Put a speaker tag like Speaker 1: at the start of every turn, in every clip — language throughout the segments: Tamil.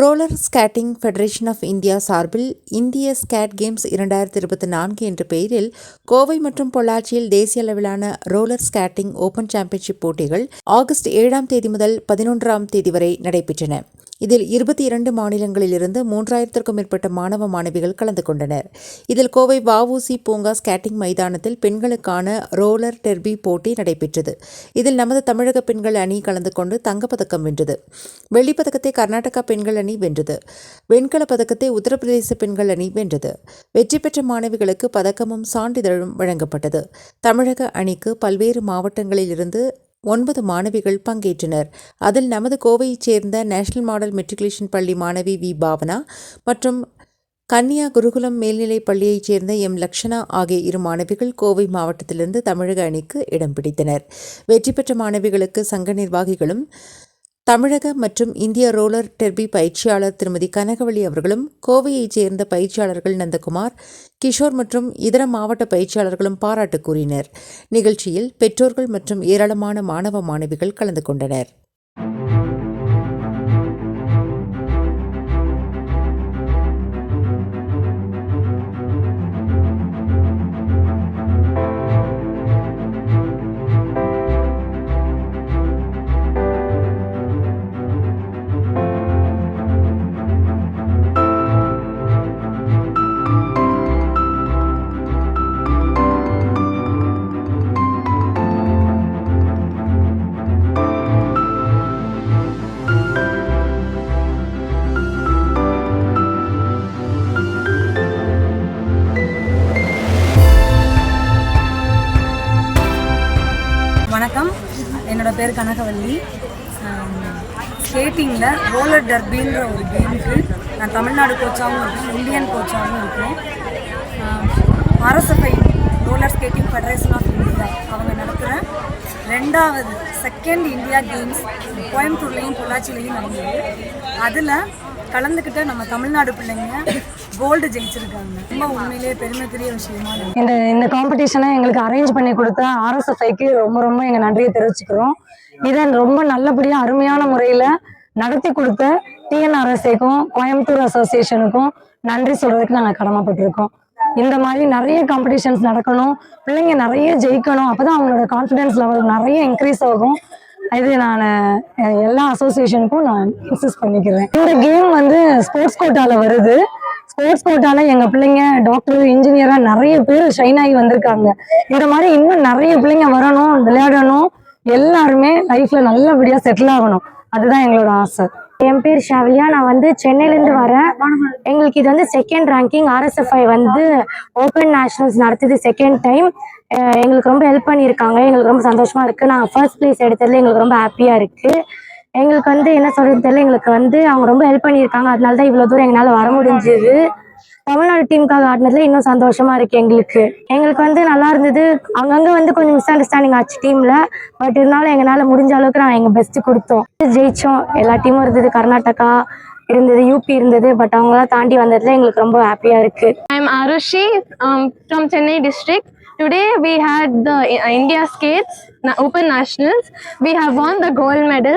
Speaker 1: Roller skating federation of India சார்பில் இந்திய ஸ்கேட் கேம்ஸ் இரண்டாயிரத்தி இருபத்தி நான்கு என்ற பெயரில் கோவை மற்றும் பொள்ளாச்சியில் தேசிய அளவிலான ரோலர் ஸ்கேட்டிங் ஓபன் சாம்பியன்ஷிப் போட்டிகள் ஆகஸ்ட் ஏழாம் தேதி முதல் பதினொன்றாம் தேதி வரை நடைபெற்றன. இதில் இருபத்தி இரண்டு மாநிலங்களிலிருந்து மூன்றாயிரத்திற்கும் மேற்பட்ட மாணவ மாணவிகள் கலந்து கொண்டனர். இதில் கோவை வஉசி பூங்கா ஸ்கேட்டிங் மைதானத்தில் பெண்களுக்கான ரோலர் டெர்பி போட்டி நடைபெற்றது. இதில் நமது தமிழக பெண்கள் அணி கலந்து கொண்டு தங்கப்பதக்கம் வென்றது. வெள்ளிப் பதக்கத்தை கர்நாடகா பெண்கள் அணி வென்றது. வெண்கலப் பதக்கத்தை உத்தரப்பிரதேச பெண்கள் அணி வென்றது. வெற்றி பெற்ற மாணவிகளுக்கு பதக்கமும் சான்றிதழும் வழங்கப்பட்டது. தமிழக அணிக்கு பல்வேறு மாவட்டங்களிலிருந்து ஒன்பது மாணவிகள் பங்கேற்றனர். அதில் நமது கோவையைச் சேர்ந்த நேஷனல் மாடல் மெட்ரிகுலேஷன் பள்ளி மாணவி வி. பாவனா மற்றும் கன்னியா குருகுலம் மேல்நிலைப் பள்ளியைச் சேர்ந்த எம். லக்ஷனா ஆகிய இரு மாணவிகள் கோவை மாவட்டத்திலிருந்து தமிழக அணிக்கு இடம் பிடித்தனர். வெற்றி பெற்ற மாணவிகளுக்கு சங்க நிர்வாகிகளும் தமிழக மற்றும் இந்திய ரோலர் டெர்பி பயிற்சியாளர் திருமதி கனகவள்ளி அவர்களும் கோவையைச் சேர்ந்த பயிற்சியாளர்கள் நந்தகுமார் கிஷோர் மற்றும் இதர மாவட்ட பயிற்சியாளர்களும் பாராட்டு கூறினர். நிகழ்ச்சியில் பெற்றோர்கள் மற்றும் ஏராளமான மாணவ மாணவிகள் கலந்து கொண்டனர்.
Speaker 2: என்னோட பேர் கனகவல்லி. ஸ்கேட்டிங்கில் ரோலர் டர்பின்ற ஒரு கேமுக்கு நான் தமிழ்நாடு கோச்சாகவும் இருக்கேன் இந்தியன் கோச்சாகவும் இருக்கேன். அரசபை roller skating federation of India அவங்க நடத்துகிற ரெண்டாவது செகண்ட் இந்தியா கேம்ஸ் கோயம்புத்தூர்லேயும் பொள்ளாச்சிலையும் நடந்தது. அதில் கலந்துக்கிட்ட நம்ம தமிழ்நாடு பிள்ளைங்க கோல்டு ஜெயிச்சிருக்காங்க. ரொம்ப உண்மையிலேயே பெருமைக்குரிய விஷயமா
Speaker 3: இந்த இந்த காம்படிஷனை எங்களுக்கு அரேஞ்ச் பண்ணி கொடுத்த ஆர்எஸ்எஃப்ஐக்கு ரொம்ப ரொம்ப எங்கள் நன்றியை தெரிவிச்சுக்கிறோம். இதை ரொம்ப நல்லபடியாக அருமையான முறையில் நடத்தி கொடுத்த டிஎன்ஆர்எஸ்ஐக்கும் கோயம்புத்தூர் அசோசியேஷனுக்கும் நன்றி சொல்றதுக்கு நாங்கள் கடமைப்பட்டிருக்கோம். இந்த மாதிரி நிறைய காம்படிஷன்ஸ் நடக்கணும். பிள்ளைங்க நிறைய ஜெயிக்கணும். அப்பதான் அவங்களோட கான்ஃபிடன்ஸ் லெவல் நிறைய இன்க்ரீஸ் ஆகும். இது நான் எல்லா அசோசியேஷனுக்கும் நான் இன்சிஸ்ட் பண்ணிக்கிறேன். இந்த கேம் வந்து ஸ்போர்ட்ஸ் கோட்டால வருது. ஸ்போர்ட்ஸ் கோட்டால எங்க பிள்ளைங்க டாக்டர் இன்ஜினியரா நிறைய பேர் ஷைன் ஆகி வந்திருக்காங்க. இந்த மாதிரி இன்னும் நிறைய பிள்ளைங்க வரணும் விளையாடணும். எல்லாருமே லைஃப்ல நல்லபடியா செட்டில் ஆகணும். அதுதான் எங்களோட ஆசை.
Speaker 4: என் பேர் ஷாவிலியா. நான் வந்து சென்னையிலேருந்து வரேன். எங்களுக்கு இது வந்து செகண்ட் ரேங்கிங் ஆர்எஸ்எஃப்ஐ வந்து ஓப்பன் நேஷனல்ஸ் நடத்துது செகண்ட் டைம் எங்களுக்கு ரொம்ப ஹெல்ப் பண்ணியிருக்காங்க. எங்களுக்கு ரொம்ப சந்தோஷமா இருக்கு. நான் ஃபர்ஸ்ட் பிளேஸ் எடுத்ததுல எங்களுக்கு ரொம்ப ஹாப்பியாக இருக்கு. எங்களுக்கு வந்து என்ன சொல்றது தெரியல. எங்களுக்கு வந்து அவங்க ரொம்ப ஹெல்ப் பண்ணியிருக்காங்க. அதனால தான் இவ்வளோ தூரம் எங்களால் வர முடிஞ்சது. தமிழ்நாடு டீமுக்காக ஆடினதுல இன்னும் சந்தோஷமா இருக்கு எங்களுக்கு. எங்களுக்கு வந்து நல்லா இருந்தது. அங்கங்க வந்து கொஞ்சம் மிஸ் அண்டர்ஸ்டாண்டிங் ஆச்சு டீம்ல பட் இருந்தாலும் எங்களால முடிஞ்ச அளவுக்கு நாங்கள் எங்க பெஸ்ட் கொடுத்தோம். ஜெயிச்சோம். எல்லா டீமும் இருந்தது. கர்நாடகா இருந்தது யூபி இருந்தது. பட் அவங்களாம் தாண்டி வந்ததுல எங்களுக்கு ரொம்ப ஹாப்பியா இருக்கு.
Speaker 5: I am Arushi from Chennai district Today we had the India India Skates na- Open Nationals. We have won the gold medal.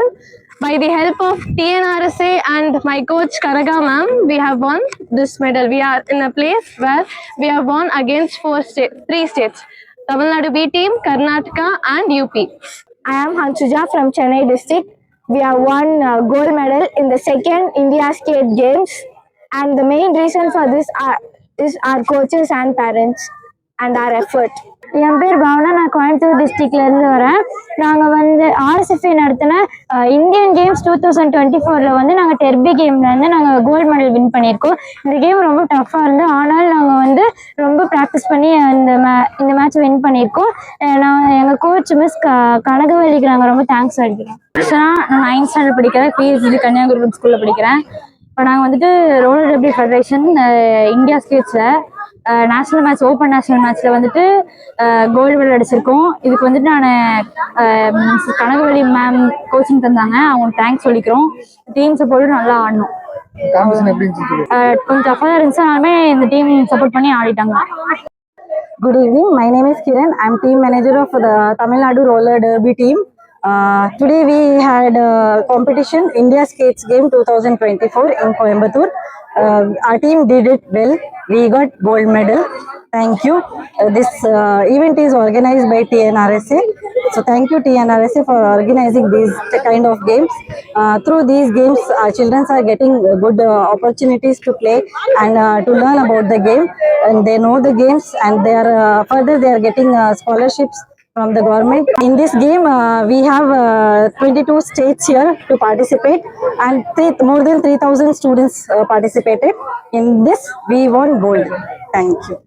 Speaker 5: By the help of TNRSA and my coach Karaga ma'am, we have won this medal. We are in a place where we have won against four states, three states. Tamil Nadu B team, Karnataka and UP.
Speaker 4: I am Hansuja from Chennai district. We have won uh, gold medal in the second India Skate Games, and the main reason for this are, is our coaches and parents and our effort. என் பேர் பாவனா. நான் கோயம்புத்தூர் டிஸ்ட்ரிக்ட்லேருந்து வரேன். நாங்கள் வந்து ஆர்எஸ்எஃப்ஐ நடத்தின Indian games two thousand twenty ஃபோரில் வந்து நாங்கள் டெர்பி கேமில் வந்து நாங்கள் கோல்டு மெடல் வின் பண்ணியிருக்கோம். இந்த கேம் ரொம்ப டஃப்பாக இருந்து ஆனால் நாங்கள் வந்து ரொம்ப ப்ராக்டிஸ் பண்ணி இந்த மே இந்த மேட்ச் வின் பண்ணியிருக்கோம். நான் எங்கள் கோச் மிஸ் க கனகவல்லிக்கு நாங்கள் ரொம்ப தேங்க்ஸ் அடிக்கிறோம் ஆக்சுவலாக நான் நைன்த் ஸ்டாண்டர்ட் படிக்கிறேன். பிஎஸ்சி கன்னியாகுமரி ஸ்கூலில் படிக்கிறேன். இப்போ நாங்கள் வந்துட்டு ரோலர் டெப்டி ஃபெடரேஷன் இந்தியா ஸ்டேட்ஸில் நேஷனல் மேட்ச் ஓப்பன் நேஷனல் மேட்ச்சில் வந்துட்டு கோல்டு மெடல் அடிச்சிருக்கோம். இதுக்கு வந்துட்டு நான் கனகவள்ளி மேம் கோச்சிங் தந்தாங்க. அவங்களுக்கு தேங்க்ஸ் சொல்லிக்கிறோம். டீம் சப்போர்ட்டும் நல்லா ஆடணும். கொஞ்சம் டஃபாக தான் இருந்துச்சு. இந்த டீம் சப்போர்ட் பண்ணி ஆடிட்டாங்க.
Speaker 3: Good evening. My name is Kiran. I'm team manager of the Tamil Nadu roller derby team.
Speaker 6: Uh, today we had a competition India Skates Game 2024 in Coimbatore. Uh, our team did it well. We got gold medal. Thank you. Uh, this uh, event is organized by TNRSA. So thank you TNRSA for organizing these kind of games. Uh, through these games, our children are getting good uh, opportunities to play and uh, to learn about the game. And they know the games and they are uh, further they are getting uh, scholarships from the government. In this game, uh, we have uh, 22 states here to participate and three, more than 3,000 students uh, participated. In this, we won gold. Thank you.